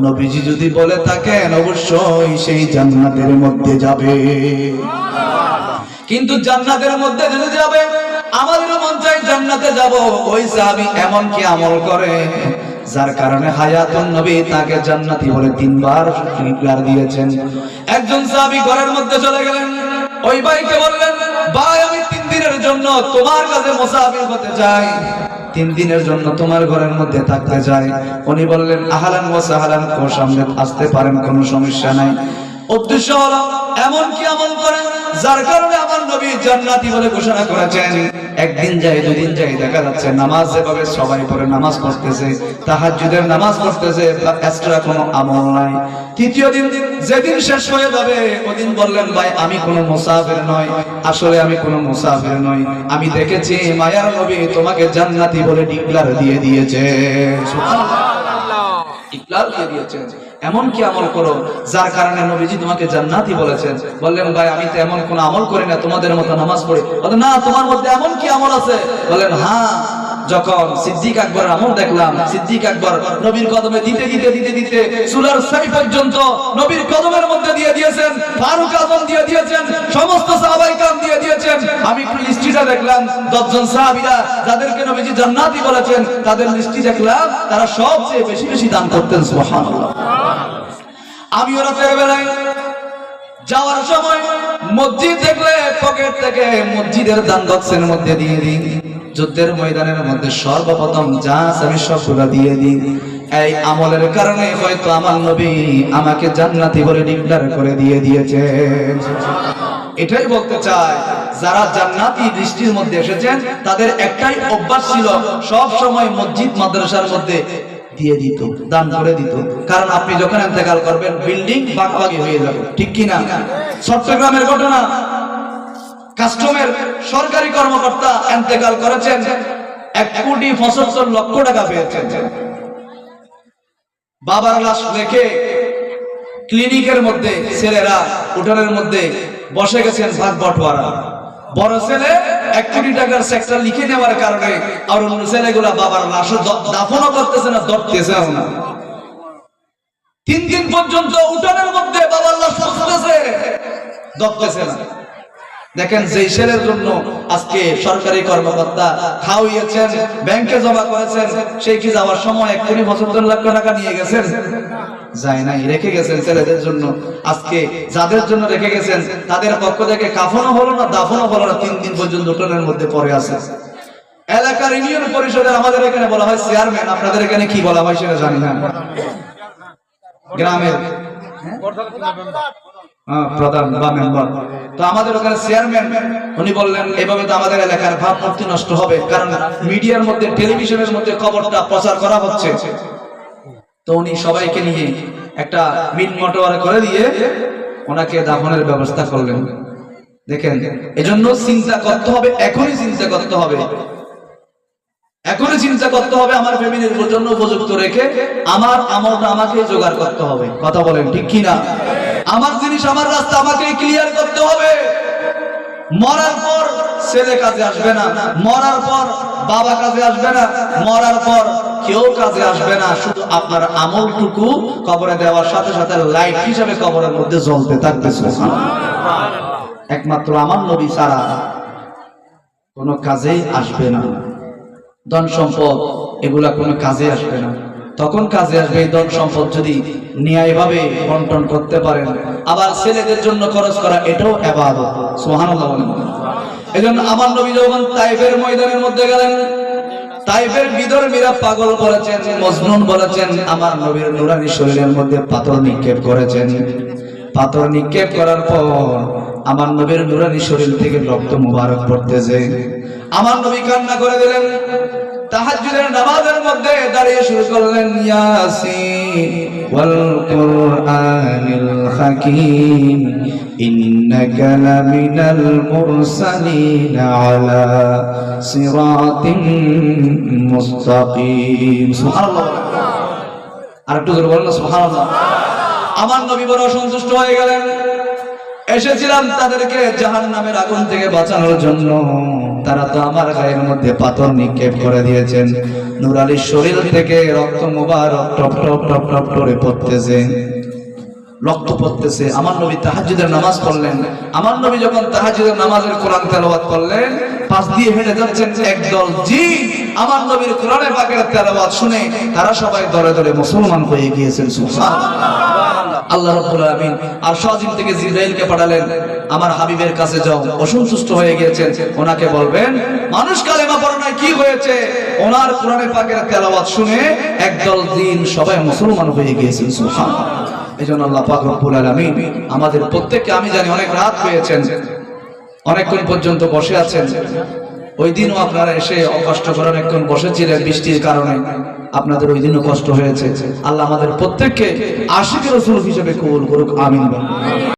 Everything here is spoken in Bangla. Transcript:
নবীজি যদি বলে থাকেন, অবশ্যই সেই জান্নাতের মধ্যে যাবে। কিন্তু জান্নাতের মধ্যে যদি যাবে আমাদেরও মন চাই জান্নাতে যাব। ওই সাহাবী এমন কি আমল করে? যার কারণে হায়াতুন নবী তাকে জান্নাতি বলে তিনবার স্বীকার দিয়েছেন। একজন সাহাবী ঘরের মধ্যে চলে গেলেন। ওই ভাইকে বললেন, ভাই, আমি তিন দিনের জন্য তোমার কাছে মুসাফির হতে চাই। তিন দিনের জন্য তোমার ঘরের মধ্যে থাকতে চাই উনি বললেন, আহালান ও সাহালান, ও সামনে আসতে পারেন, কোনো সমস্যা নাই। উদ্দেশ্য হলো এমন কি আমল করেন? যার কারণে আমার নবী জান্নাতি বলে ঘোষণা করেছেন একদিন যাই দুদিন যাই দেখা যাচ্ছে নামাজ যেভাবে সবাই পড়ে নামাজ পড়তেছে তাহাজ্জুদের নামাজ পড়তেছে এক্সট্রা কোনো আমল নাই। তৃতীয় দিন যেদিন শেষ হয়ে যাবে ওদিন বললেন ভাই আমি কোনো মুসাফির নই আসলে আমি কোনো মুসাফির নই। আমি দেখেছি মায়ার নবী তোমাকে জান্নাতি বলে ডিক্লার দিয়ে দিয়েছে। ইকলাল দিয়ে দিয়েছেন। এমন কি আমল করো, যার কারণে নবীজি তোমাকে জান্নাতি বলেছেন। বললেন, ভাই, আমি তো এমন কোন আমল করি না, তোমাদের মতো নামাজ পড়ি। না, তোমার মধ্যে এমন কি আমল আছে? বললেন হ্যাঁ যখন সিদ্দিক আকবর আমল দেখলাম, সিদ্দিক আকবর নবীর কদমে দিতে দিতে দিতে দিতে সুলার সাই পর্যন্ত নবীর কদমের মধ্যে দিয়ে দিয়েছেন, ফারুক আজম দিয়ে দিয়েছেন, সমস্ত সাহাবাই কাম দিয়ে দিয়েছেন। আমি একটু লিস্টিটা দেখলাম, দশজন সাহাবীরা যাদেরকে নবীজি জান্নাতি বলেছেন, তাদের লিস্টি দেখলাম, তারা সবচেয়ে বেশি বেশি দান করতেন, সুবহানাল্লাহ। আমি ওরা বেলায় যাওয়ার সময় মসজিদ দেখলে পকেট থেকে মসজিদের দান বক্সের মধ্যে দিয়ে দিই। যুদ্ধের ময়দানের মধ্যে সর্বপ্রথম যা আমি সবগুলো দিয়ে দিই। এই আমলের কারণে হয়তো আমার নবী আমাকে জান্নাতি বলে ডিক্লার করে দিয়ে দিয়েছে। এটাই বলতে চাই, যারা জান্নাতি দৃষ্টির মধ্যে এসেছেন, তাদের একটাই অভ্যাস ছিল সব সময় মসজিদ, মাদ্রাসার মধ্যে দিয়ে দিত, দান করে দিত। কারণ আপনি যখন ইন্তেকাল করবেন, বিল্ডিং বাগবাগি হয়ে যাবে, ঠিক কি না চট্টগ্রামের ঘটনা কাস্টমের সরকারি কর্মকর্তা ইন্তেকাল করেছেন, এক কোটি পঁচাত্তর লক্ষ টাকা পেয়েছেন। বাবার লাশ রেখে ক্লিনিকের মধ্যে ছেলেরা উঠানের মধ্যে বসে গেছেন ভাগ বটওয়ারা বড় ছেলে এক কোটি টাকার সেক্টর লিখে নেওয়ার কারণে আর অন্য ছেলেগুলা বাবার লাশ দাফনও করতেছে না, ধরতেছেও না। তিন দিন পর্যন্ত উঠানের মধ্যে বাবার লাশ ধরতেছে না। দেখেন, যেই ছেলের জন্য আজকে সরকারি কর্মকর্তা খাওয়িয়েছেন, ব্যাংকে জমা করেছেন সেই কি যাওয়ার সময় এক কোটি পঁচাত্তর লক্ষ টাকা নিয়ে গেছেন? যায় নাই, রেখে গেছেন ছেলেদের জন্য। আজকে যাদের জন্য রেখে গেছেন, তাদের পক্ষ থেকে কাফনও হলো না, দাফনও হলো না, তিন দিন পর্যন্ত উঠোনের মধ্যে পড়ে আছে। এলাকার ইউনিয়ন পরিষদের আমাদের এখানে বলা হয় চেয়ারম্যান। আপনাদের এখানে কি বলা হয় সেটা জানি না। গ্রামের। প্রধান বা মেম্বার। তো আমাদের ওখানে চেয়ারম্যান, উনি বললেন, এভাবে তো আমাদের এলাকার ভাবমূর্তি নষ্ট হবে, কারণ মিডিয়ার মধ্যে, টেলিভিশনের মধ্যে খবরটা প্রচার করা হচ্ছে। তো উনি সবাইকে নিয়ে একটা মিট মটোয়ারা করে দিয়ে ওনাকে দাফনের ব্যবস্থা করলেন। দেখেন, এজন্য চিন্তা করতে হবে, এখনই চিন্তা করতে হবে। এখনই চিন্তা করতে হবে আমার ফ্যামিলির জন্য উপযুক্ত রেখে আমার আমলটা আমাকে জোগাড় করতে হবে। কথা বলেন ঠিক কি না আমার জিনিস, আমার রাস্তা আমাকে ক্লিয়ার করতে হবে। মরার পর ছেলে কাজে আসবে না, মরার পর বাবা কাজে আসবে না, মরার পর কেউ কাজে আসবে না। শুধু আপনার আমলটুকু কবরে দেওয়ার সাথে সাথে লাইট হিসাবে কবরের মধ্যে জ্বলতে থাকতেছে একমাত্র আমার নবী ছাড়া কোনো কাজেই আসবে না। ধন সম্পদ, এগুলা কোনো কাজে আসবে না। তখন কাজে আসবে এই ধন সম্পদ যদি ন্যায়ভাবে বন্টন করতে পারেন। আবার ছেলেদের জন্য খরচ করা এটাও এবাদত বলেন। এজন্য আমার নবী যখন তাইফের ময়দানের মধ্যে গেলেন, তাইফের বিধর্মীরা পাগল বলেছেন মজনুন বলেছেন, আমার নবীর নুরানি শরীরের মধ্যে পাথর নিক্ষেপ করেছেন। পাথর নিক্ষেপ করার পর আমার নবীর নুরানি শরীর থেকে রক্ত মুবারক পড়তেছে। আমার নবী কান্না করে দিলেন মধ্যে দাঁড়িয়ে আর আমার নবী বড় সন্তুষ্ট হয়ে গেলেন। এসেছিলাম তাদেরকে জাহান নামের আগুন থেকে বাঁচানোর জন্য। তারা তো আমার গায়ের মধ্যে পাথর নিক্ষেপ করে দিয়েছেন। নুরালির শরীর থেকে রক্ত মুবারক টপ টপ টপ টপ করে পড়তেছে। রক্ত পড়তেছে। আমার নবী তাহাজ্জুদের নামাজ পড়লেন। আমার নবী যখন তাহাজ্জুদের নামাজের কোরআন তেলাওয়াত করলেন, পাশ দিয়ে হেঁটে যাচ্ছেন একদল জি আমার নবীর কোরআনে পাকের তেলাওয়াত শুনে তারা সবাই দরে দরে মুসলমান হয়ে গিয়েছেন, সুবহানাল্লাহ। আল্লাহ রাব্বুল আলামিন আর শাজিম থেকে জিব্রাইলকে পাঠালেন। আমার হাবিবের কাছে যাও। অসন্তুষ্ট হয়ে গিয়েছেন। ওনাকে বলবেন, মানুষ কালেমা পড়ে নাই, কি হয়েছে? ওনার কোরআনে পাকের তেলাওয়াত শুনে একদল দিন সবাই মুসলমান হয়ে গিয়েছেন, সুবহানাল্লাহ। এই জন্য আল্লাহ পাক রব্বুল আলামিন আমাদের প্রত্যেককে, আমি জানি অনেক রাত হয়েছেন, অনেকক্ষণ পর্যন্ত বসে আছেন। ওই দিনও আপনারা এসে কষ্ট করে অনেকক্ষণ বসেছিলেন বৃষ্টির কারণে। আপনাদের ওই দিনও কষ্ট হয়েছে। আল্লাহ আমাদের প্রত্যেককে আশিকের রসুল হিসেবে কবুল করুক, আমিন